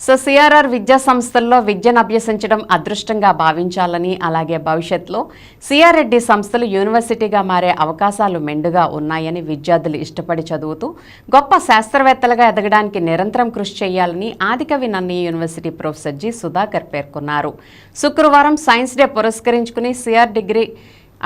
So CRR విద్యా సంస్థల్లో విద్యను అభ్యసించడం అదృష్టంగా భావించాలని అలాగే భవిష్యత్తులో సిఆర్ రెడ్డి సంస్థలు యూనివర్సిటీగా మారే అవకాశాలు మెండుగా ఉన్నాయని విద్యార్థులు ఇష్టపడి చదువుతూ గొప్ప శాస్త్రవేత్తలుగా ఎదగడానికి నిరంతరం కృషి చేయాలని Adikavi Nannaya university professor G Sudhakar పేర్కొన్నారు. శుక్రవారం సైన్స్ డే పురస్కరించుకుని సిఆర్ డిగ్రీ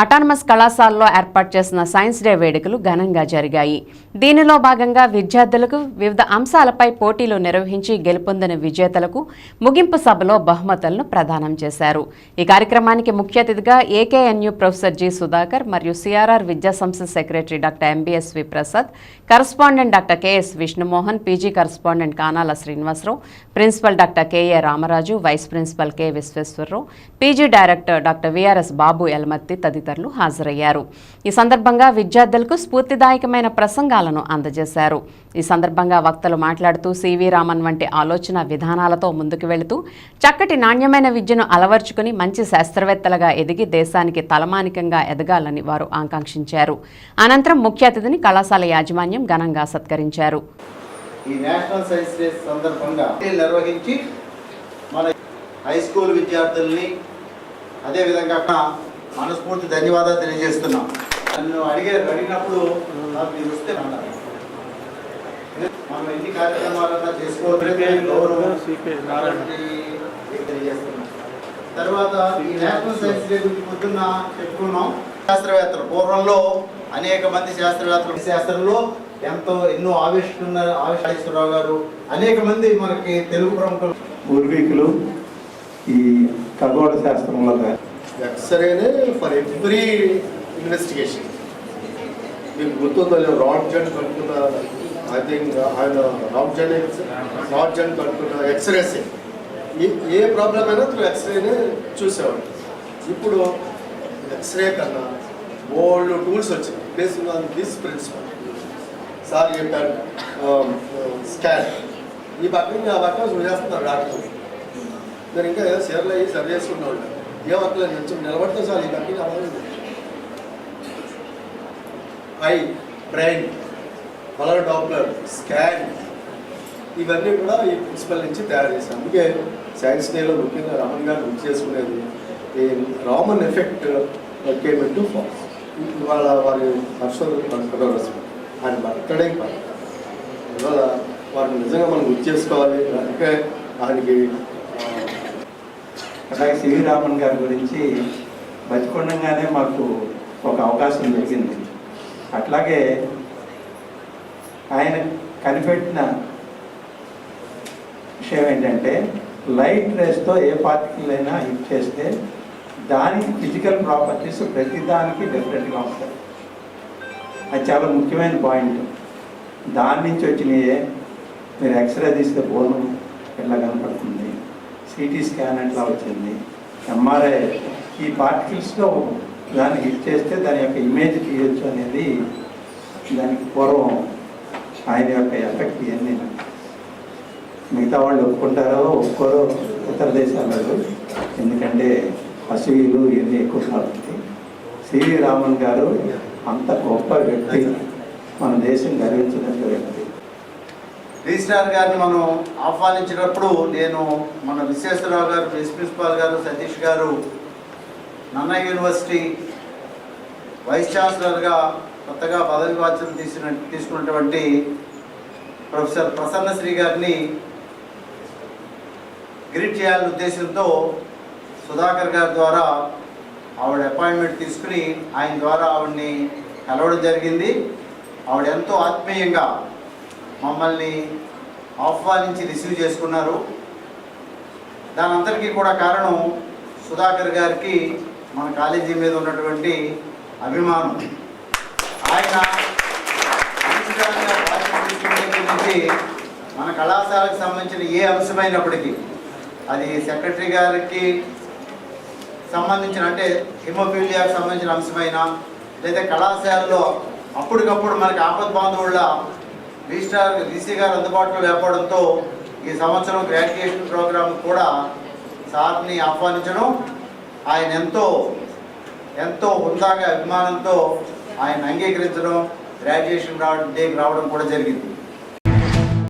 అటానమస్ కళాశాలలో ఏర్పాటు చేసిన సైన్స్ డే వేడుకలు ఘనంగా జరిగాయి. దీనిలో భాగంగా విద్యార్థులకు వివిధ అంశాలపై పోటీలు నిర్వహించి గెలుపొందిన విజేతలకు ముగింపు సభలో బహుమతులను ప్రదానం చేశారు. ఈ కార్యక్రమానికి ముఖ్య అతిథిగా ఏకేఎన్యు ప్రొఫెసర్ జి సుధాకర్ మరియు సిఆర్ఆర్ విద్యా సంస్థ secretary doctor MBSV Prasad correspondent doctor KS Vishnumohan PG correspondent Kanala Srinivasarao principal doctor KA Ramaraju vice principal K Visweswararao PG director doctor VRS Babu Elmatti తదితరులు హాజరయ్యారు. ఈ సందర్భంగా విద్యార్థులకు స్ఫూర్తిదాయకమైన ప్రసంగాలను అందజేశారు. ఈ సందర్భంగా వక్తలు మాట్లాడుతూ సివి రామన్ వంటి ఆలోచన విధానాలతో ముందుకు వెళుతూ చక్కటి నాణ్యమైన విద్యను అలవర్చుకుని మంచి శాస్త్రవేత్తలుగా ఎదిగి దేశానికి తలమానికంగా ఎదగాలని వారు ఆకాంక్షించారు. అనంతరం ముఖ్య అతిథిని కళాశాల యాజమాన్యం ఘనంగా సత్కరించారు. ఈ నేషనల్ సైన్స్ డే సందర్భంగా నిర్వహించి మన హై స్కూల్ విద్యార్థుల్ని అదేవిధంగా మనస్ఫూర్తి ధన్యవాదాలు తెలియజేస్తున్నాం. నన్ను అడిగారు అడిగినప్పుడు నాకు మీరు వస్తే మనం ఎన్ని కార్యక్రమాలన్నా చేసుకోవాలి గౌరవం కాబట్టి తెలియజేస్తున్నాం. తర్వాత ఈ నేషనల్ సైన్స్ డే గురించి పొద్దున్న చెప్పుకున్నాం. శాస్త్రవేత్తలు పూర్వంలో అనేక మంది శాస్త్రవేత్తలు శాస్త్రంలో ఎంతో ఎన్నో ఆవిష్కరణ ఆవిష్కరేశ్వరరావు గారు అనేక మంది మనకి తెలుగు ప్రముఖులు. పూర్వీకులు ఈ ఖగోళ శాస్త్రంలో ఎక్స్రేనే ఫర్ ఎవ్రీ ఇన్వెస్టిగేషన్ మీకు గుర్తుందో లేదో రాడ్ జెంట్ కనుక్కున్న ఐ థింక్ uh, ఆయన రాడ్ జెంట్ రాడ్ జెంట్ కనుక్కున్న X rays a. A problem అయినా త్రూ ఎక్స్రేనే చూసేవాడు. ఇప్పుడు ఎక్స్రే కన్నా ఓల్డ్ టూల్స్ వచ్చాయి based on this principle sir చెప్పారు స్కాన్ ఈ పక్కన ఆ పక్కన చూసేస్తున్నారు డాక్టర్ నేను ఇంకా ఏదో అయ్యి సర్వ్ చేసుకుంటూ ఉంటాను ఏ వర్క్లో నిల్చొని నిలబడితే చాలు ఈ పక్కన eye brain colour Doppler scan ఇవన్నీ కూడా ఈ ప్రిన్సిపల్ నుంచి తయారు చేశాను అందుకే సైన్స్ డేలో ముఖ్యంగా రామన్ గారు గుర్తు చేసుకునేది ఈ Raman effect came into force ఇవాళ వారి హర్షోదయం ఆయన బర్త్డే ఇవాళ వారిని నిజంగా మనం గుర్తు చేసుకోవాలి. అందుకే ఆయనకి అలాగే సివి రామన్ గారి గురించి బతికొండగానే మాకు ఒక అవకాశం దొరికింది. అట్లాగే ఆయన కనిపెట్టిన విషయం ఏంటంటే లైట్ రేస్తో ఏ పార్టికల్ అయినా హిట్ చేస్తే దానికి ఫిజికల్ ప్రాపర్టీస్ ప్రతి దానికి డిఫరెంట్గా ఉంటాయి. అది చాలా ముఖ్యమైన పాయింట్. దాని నుంచి వచ్చినయే మీరు ఎక్స్రే తీస్తే బోను ఎట్లా కనపడుతుంది సిటీ స్కాన్ అట్లా వచ్చింది? ఎంఆర్ఐ ఈ పార్టికల్స్లో దాన్ని హిట్ చేస్తే దాని యొక్క ఇమేజ్ తీయొచ్చు అనేది దానికి పూర్వం ఆయన యొక్క ఎఫెక్ట్ ఇవన్నీ మిగతా వాళ్ళు ఒప్పుకుంటారో ఒప్పుకోరో ఇతర దేశాలలో ఎందుకంటే అసూయులు ఇవన్నీ ఎక్కువ కాబట్టి. సివి రామన్ గారు అంత గొప్ప వ్యక్తి. మన దేశం గర్వించదగ్గ వ్యక్తి. రిజిస్ట్రార్ గారిని మనం ఆహ్వానించినప్పుడు నేను మన విశ్వేశ్వరరావు గారు వైస్ ప్రిన్సిపాల్ గారు సతీష్ గారు నన్న యూనివర్సిటీ వైస్ ఛాన్సలర్గా కొత్తగా పదవి బాధ్యత తీసిన తీసుకున్నటువంటి ప్రొఫెసర్ ప్రసన్నశ్రీ గారిని గ్రీట్ చేయాలనే ఉద్దేశంతో సుధాకర్ గారి ద్వారా ఆవిడ అపాయింట్మెంట్ తీసుకుని ఆయన ద్వారా ఆవిడని కలవడం జరిగింది. ఆవిడ ఎంతో ఆత్మీయంగా మమ్మల్ని ఆహ్వానించి రిసీవ్ చేసుకున్నారు. దాని కూడా కారణం సుధాకర్ గారికి మన కాలేజీ మీద ఉన్నటువంటి అభిమానం. ఆయన నుంచి మన కళాశాలకు సంబంధించిన ఏ అంశమైనప్పటికీ అది సెక్రటరీ గారికి సంబంధించిన అంటే హిమోఫీలియాకి సంబంధించిన అంశమైనా లేదా కళాశాలలో అప్పటికప్పుడు మనకి ఆపద్ బాంధవుళ్ళ రిజిస్ట్రార్ డీసీ గారు అందుబాటులో లేకపోవడంతో ఈ సంవత్సరం గ్రాడ్యుయేషన్ ప్రోగ్రామ్ కూడా సార్ని ఆహ్వానించడం ఆయన ఎంతో ఎంతో హుందాగా అభిమానంతో ఆయన అంగీకరించడం గ్రాడ్యుయేషన్ రావడం డేకి రావడం కూడా జరిగింది.